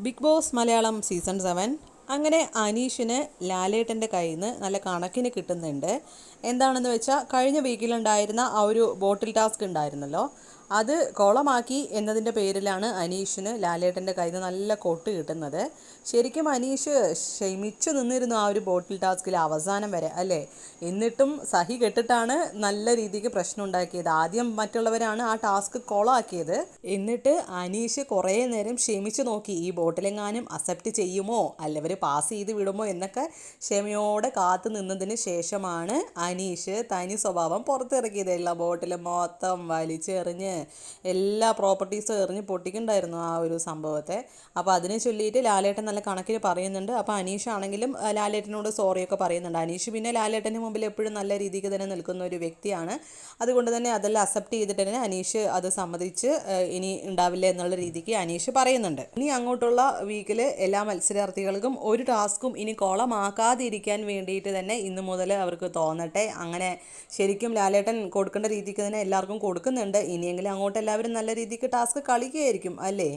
Bigg Boss Malayalam season seven. അങ്ങനെ അനീഷിന് ലാലേട്ടന്റെ കയ്യിൽ നിന്ന് നല്ല കണക്കിന് കിട്ടുന്നുണ്ട്. എന്താണെന്ന് വെച്ചാൽ കഴിഞ്ഞ വീക്കിലുണ്ടായിരുന്ന ആ ഒരു ബോട്ടിൽ ടാസ്ക് ഉണ്ടായിരുന്നല്ലോ. അത് കോളമാക്കി എന്നതിന്റെ പേരിലാണ് അനീഷിന് ലാലേട്ടന്റെ കയ്യിൽ നിന്ന് നല്ല കൊട്ട് കിട്ടുന്നത്. ശരിക്കും അനീഷ് ക്ഷമിച്ചു നിന്നിരുന്നു ആ ഒരു ബോട്ടിൽ ടാസ്കിൽ അവസാനം വരെ അല്ലേ? എന്നിട്ടും സഹി കെട്ടിട്ടാണ് നല്ല രീതിക്ക് പ്രശ്നം ഉണ്ടാക്കിയത്. ആദ്യം മറ്റുള്ളവരാണ് ആ ടാസ്ക് കോളാക്കിയത്. എന്നിട്ട് അനീഷ് കുറേ നേരം ക്ഷമിച്ചു നോക്കി. ഈ ബോട്ടിലെങ്ങാനും അക്സെപ്റ്റ് ചെയ്യുമോ? അല്ലവർ പാസ് ചെയ്ത് വിടുമോ? എന്നൊക്കെ ക്ഷമയോടെ കാത്തു നിന്നതിന് ശേഷമാണ് അനീഷ് തനി സ്വഭാവം പുറത്തിറക്കിയത്. എല്ലാ ബോട്ടിലും മൊത്തം വലിച്ചെറിഞ്ഞ് എല്ലാ പ്രോപ്പർട്ടീസും എറിഞ്ഞ് പൊട്ടിക്കുണ്ടായിരുന്നു ആ ഒരു സംഭവത്തെ. അപ്പോൾ അതിനെ ചൊല്ലിയിട്ട് ലാലേട്ടൻ നല്ല കണക്കിൽ പറയുന്നുണ്ട്. അപ്പോൾ അനീഷ് ആണെങ്കിലും ലാലേട്ടനോട് സോറിയൊക്കെ പറയുന്നുണ്ട്. അനീഷ് പിന്നെ ലാലേട്ടന്റെ മുമ്പിൽ എപ്പോഴും നല്ല രീതിക്ക് തന്നെ നിൽക്കുന്ന ഒരു വ്യക്തിയാണ്. അതുകൊണ്ട് തന്നെ അതെല്ലാം അക്സെപ്റ്റ് ചെയ്തിട്ട് തന്നെ അനീഷ് അത് സമ്മതിച്ച് ഇനി ഉണ്ടാവില്ല എന്നുള്ള രീതിക്ക് അനീഷ് പറയുന്നുണ്ട്. ഇനി അങ്ങോട്ടുള്ള വീക്കിൽ എല്ലാ മത്സരാർത്ഥികൾക്കും ഒരു ടാസ്കും ഇനി കോളമാക്കാതിരിക്കാൻ വേണ്ടിയിട്ട് തന്നെ ഇന്ന് മുതൽ അവർക്ക് തോന്നട്ടെ. അങ്ങനെ ശരിക്കും ലാലേട്ടൻ കൊടുക്കേണ്ട രീതിക്ക് തന്നെ എല്ലാവർക്കും കൊടുക്കുന്നുണ്ട്. ഇനിയെങ്കിലും അങ്ങോട്ട് എല്ലാവരും നല്ല രീതിക്ക് ടാസ്ക് കളിക്കുകയായിരിക്കും അല്ലേ?